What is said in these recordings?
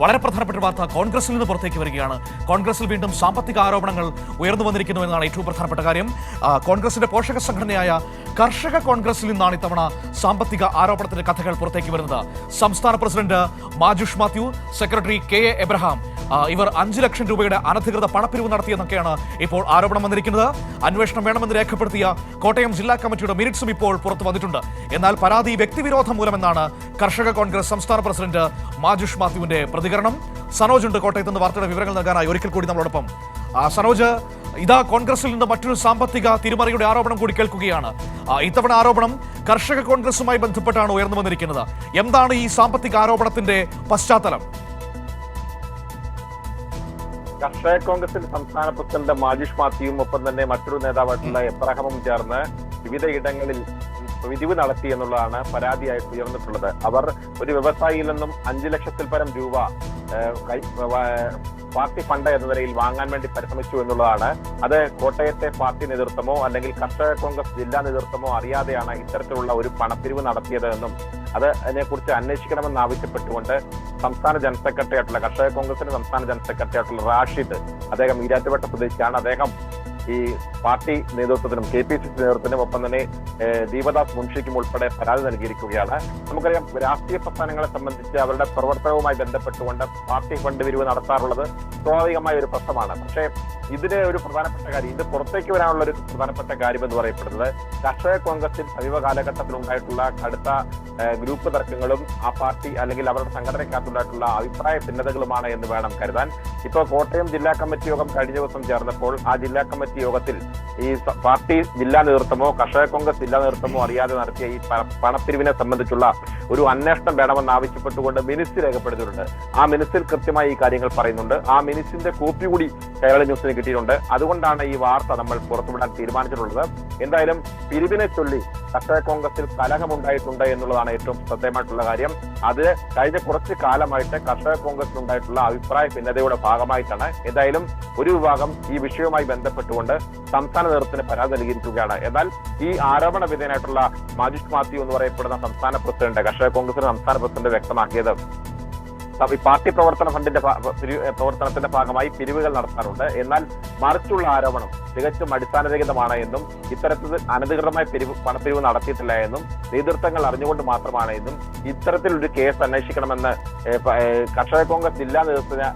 വളരെ പ്രധാനപ്പെട്ട വാർത്ത കോൺഗ്രസിൽ നിന്ന് പുറത്തേക്ക് വരികയാണ്. കോൺഗ്രസിൽ വീണ്ടും സാമ്പത്തിക ആരോപണങ്ങൾ ഉയർന്നു വന്നിരിക്കുന്നു എന്നതാണ് ഏറ്റവും പ്രധാനപ്പെട്ട കാര്യം. കോൺഗ്രസിന്റെ പോഷക സംഘടനയായ കർഷക കോൺഗ്രസിൽ നിന്നാണ് ഇത്തവണ സാമ്പത്തിക ആരോപണത്തിന്റെ കഥകൾ പുറത്തേക്ക് വരുന്നത്. സംസ്ഥാന president Majush Mathew secretary K A Abraham ഇവർ അഞ്ചു ലക്ഷം രൂപയുടെ അനധികൃത പണപ്പിരിവ് നടത്തിയെന്നൊക്കെയാണ് ഇപ്പോൾ ആരോപണം വന്നിരിക്കുന്നത്. അന്വേഷണം വേണമെന്ന് രേഖപ്പെടുത്തിയ കോട്ടയം ജില്ലാ കമ്മിറ്റിയുടെ മിനിറ്റ്സും ഇപ്പോൾ പുറത്തു വന്നിട്ടുണ്ട്. എന്നാൽ പരാതി വ്യക്തിവിരോധം മൂലമെന്നാണ് കർഷക കോൺഗ്രസ് സംസ്ഥാന പ്രസിഡന്റ് മാജുഷ് മാത്യുവിന്റെ പ്രതികരണം. സനോജ് ഉണ്ട് കോട്ടയത്ത് നിന്ന് വാർത്തയുടെ വിവരങ്ങൾ നൽകാനായി. ഒരിക്കൽ കൂടി നമ്മളോടൊപ്പം. സനോജ് ഇതാ കോൺഗ്രസിൽ നിന്ന് മറ്റൊരു സാമ്പത്തിക തിരുമറിയുടെ ആരോപണം കൂടി കേൾക്കുകയാണ്. ഇത്തവണ ആരോപണം കർഷക കോൺഗ്രസുമായി ബന്ധപ്പെട്ടാണ് ഉയർന്നു വന്നിരിക്കുന്നത്. എന്താണ് ഈ സാമ്പത്തിക ആരോപണത്തിന്റെ പശ്ചാത്തലം? കർഷക കോൺഗ്രസിന്റെ സംസ്ഥാന പ്രസിഡന്റ് മാജിഷ് മാത്യുവും ഒപ്പം തന്നെ മറ്റൊരു നേതാവായിട്ടുള്ള എബ്രഹമും ചേർന്ന് വിവിധ ഇടങ്ങളിൽ പിരിവ് നടത്തി എന്നുള്ളതാണ് പരാതിയായി ഉയർന്നിട്ടുള്ളത്. അവർ ഒരു വ്യവസായിയിൽ നിന്നും അഞ്ചു ലക്ഷത്തിൽ പരം രൂപ പാർട്ടി ഫണ്ട് എന്ന നിലയിൽ വാങ്ങാൻ വേണ്ടി പരിശ്രമിച്ചു എന്നുള്ളതാണ്. അത് കോട്ടയത്തെ പാർട്ടി നേതൃത്വമോ അല്ലെങ്കിൽ കർഷക കോൺഗ്രസ് ജില്ലാ നേതൃത്വമോ അറിയാതെയാണ് ഇത്തരത്തിലുള്ള ഒരു പണപ്പിരിവ് നടത്തിയത് എന്നും അത് അതിനെക്കുറിച്ച് അന്വേഷിക്കണമെന്ന് ആവശ്യപ്പെട്ടുകൊണ്ട് സംസ്ഥാന ജനറൽ സെക്രട്ടറി ആയിട്ടുള്ള കർഷക കോൺഗ്രസിന്റെ സംസ്ഥാന ജനറൽ സെക്രട്ടറി ആയിട്ടുള്ള റാഷിദ് അദ്ദേഹം ഈരാറ്റുപേട്ട സ്വദേശിയാണ് അദ്ദേഹം ഈ പാർട്ടി നേതൃത്വത്തിനും കെ പി സി സി നേതൃത്വത്തിനും ഒപ്പം തന്നെ ദീപദാസ് മുൻഷിക്കും ഉൾപ്പെടെ പരാതി നൽകിയിരിക്കുകയാണ്. നമുക്കറിയാം രാഷ്ട്രീയ പ്രസ്ഥാനങ്ങളെ സംബന്ധിച്ച് അവരുടെ പ്രവർത്തനവുമായി ബന്ധപ്പെട്ടുകൊണ്ട് പാർട്ടി ഫണ്ട് പിരിവ് നടത്താറുള്ളത് സ്വാഭാവികമായ ഒരു പ്രശ്നമാണ്. പക്ഷേ ഇതിന് ഒരു പ്രധാനപ്പെട്ട കാര്യം ഇത് പുറത്തേക്ക് വരാനുള്ള ഒരു പ്രധാനപ്പെട്ട കാര്യം എന്ന് പറയപ്പെടുന്നത് കർഷക കോൺഗ്രസിൽ സമീപ കാലഘട്ടത്തിൽ ഉണ്ടായിട്ടുള്ള കടുത്ത ഗ്രൂപ്പ് തർക്കങ്ങളും ആ പാർട്ടി അല്ലെങ്കിൽ അവരുടെ സംഘടനയ്ക്കകത്തുണ്ടായിട്ടുള്ള അഭിപ്രായ ഭിന്നതകളുമാണ് എന്ന് വേണം കരുതാൻ. ഇപ്പോൾ കോട്ടയം ജില്ലാ കമ്മിറ്റി യോഗം കഴിഞ്ഞ ദിവസം ചേർന്നപ്പോൾ ആ ജില്ലാ കമ്മിറ്റി യോഗത്തിൽ ഈ പാർട്ടി ജില്ലാ നേതൃത്വമോ കർഷക കോൺഗ്രസ് ജില്ലാ നേതൃത്വമോ അറിയാതെ നടത്തിയ ഈ പണത്തിരിവിനെ സംബന്ധിച്ചുള്ള ഒരു അന്വേഷണം വേണമെന്ന് ആവശ്യപ്പെട്ടുകൊണ്ട് മിനിസ്റ്റ് രേഖപ്പെടുത്തിയിട്ടുണ്ട്. ആ മിനിസ്റ്റിൽ കൃത്യമായി ഈ കാര്യങ്ങൾ പറയുന്നുണ്ട്. ആ മിനിസ്റ്റിന്റെ കോപ്പി കൂടി കേരള ന്യൂസിന് കിട്ടിയിട്ടുണ്ട്. അതുകൊണ്ടാണ് ഈ വാർത്ത നമ്മൾ പുറത്തുവിടാൻ തീരുമാനിച്ചിട്ടുള്ളത്. എന്തായാലും പിരിവിനെ ചൊല്ലി കർഷക കോൺഗ്രസിൽ കലഹമുണ്ടായിട്ടുണ്ട് എന്നുള്ളതാണ് ഏറ്റവും ശ്രദ്ധേയമായിട്ടുള്ള കാര്യം. അത് കഴിഞ്ഞ കുറച്ച് കാലമായിട്ട് കർഷക കോൺഗ്രസിനുണ്ടായിട്ടുള്ള അഭിപ്രായ ഭിന്നതയുടെ ഭാഗമായിട്ടാണ്. എന്തായാലും ഒരു വിഭാഗം ഈ വിഷയവുമായി ബന്ധപ്പെട്ടുകൊണ്ട് സംസ്ഥാന നേതൃത്വത്തിന് പരാതി നൽകിയിരിക്കുകയാണ്. എന്നാൽ ഈ ആരോപണ വിധേയനായിട്ടുള്ള മാജിഷ് മാത്യു എന്ന് പറയപ്പെടുന്ന സംസ്ഥാന പ്രസിഡന്റ് കർഷക കോൺഗ്രസിന്റെ സംസ്ഥാന പ്രസിഡന്റ് വ്യക്തമാക്കിയത് പാർട്ടി പ്രവർത്തന ഫണ്ടിന്റെ പ്രവർത്തനത്തിന്റെ ഭാഗമായി പിരിവുകൾ നടത്താറുണ്ട്. എന്നാൽ മറിച്ചുള്ള ആരോപണം തികച്ചും അടിസ്ഥാനരഹിതമാണ് എന്നും ഇത്തരത്തിൽ അനധികൃതമായ പിരിവ് പണപ്പിരിവ് നടത്തിയിട്ടില്ല എന്നും നേതൃത്വങ്ങൾ അറിഞ്ഞുകൊണ്ട് മാത്രമാണ് എന്നും ഇത്തരത്തിലൊരു കേസ് അന്വേഷിക്കണമെന്ന് കർഷക കോൺഗ്രസ് ജില്ലാ നേതൃത്വത്തിന്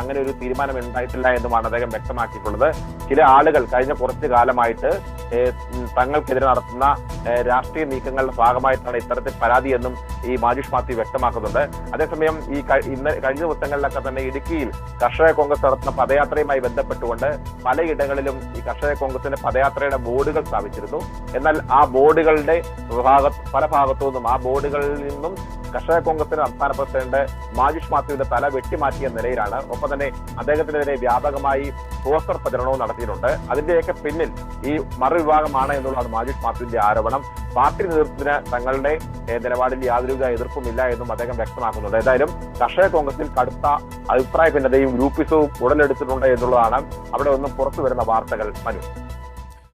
അങ്ങനെ ഒരു തീരുമാനം ഉണ്ടായിട്ടില്ല എന്നുമാണ് അദ്ദേഹം വ്യക്തമാക്കിയിട്ടുള്ളത്. ചില ആളുകൾ കഴിഞ്ഞ കുറച്ചു കാലമായിട്ട് തങ്ങൾക്കെതിരെ നടത്തുന്ന രാഷ്ട്രീയ നീക്കങ്ങളുടെ ഭാഗമായിട്ടാണ് ഇത്തരത്തിൽ പരാതി എന്നും ഈ മാജുഷ് മാത്യു വ്യക്തമാക്കുന്നുണ്ട്. അതേസമയം ഈ ഇന്ന് കഴിഞ്ഞ ദിവസങ്ങളിലൊക്കെ തന്നെ ഇടുക്കിയിൽ കർഷക കോൺഗ്രസ് നടത്തുന്ന പദയാത്രയുമായി ബന്ധപ്പെട്ടുകൊണ്ട് പലയിടങ്ങളിലും ഈ കർഷക കോൺഗ്രസിന്റെ പദയാത്രയുടെ ബോർഡുകൾ സ്ഥാപിച്ചിരുന്നു. എന്നാൽ ആ ബോർഡുകളുടെ ഭാഗ പല ഭാഗത്തു നിന്നും ആ ബോർഡുകളിൽ നിന്നും കർഷക കോൺഗ്രസിന്റെ സംസ്ഥാന പ്രസിഡന്റ് മാജിഷ് മാത്യുവിന്റെ തല വെട്ടിമാറ്റിയ നിലയിലാണ്. ഒപ്പം തന്നെ അദ്ദേഹത്തിനെതിരെ വ്യാപകമായി പോസ്റ്റർ പ്രചരണവും നടത്തിയിട്ടുണ്ട്. അതിന്റെയൊക്കെ പിന്നിൽ ഈ മറുവിഭാഗമാണ് എന്നുള്ളതാണ് മാജിഷ് മാത്യുവിന്റെ ആരോപണം. പാർട്ടി നേതൃത്വത്തിന് തങ്ങളുടെ നിലപാടിൽ യാതൊരുവിധ എതിർപ്പുമില്ല എന്നും അദ്ദേഹം വ്യക്തമാക്കുന്നുണ്ട്. ഏതായാലും കർഷക കോൺഗ്രസിൽ കടുത്ത അഭിപ്രായ ഭിന്നതയും ഗ്രൂപ്പിസവും ഉടലെടുത്തിട്ടുണ്ട് എന്നുള്ളതാണ്. അവിടെ ഒന്നും പുറത്തു വരുന്ന വാർത്തകൾ. മനു.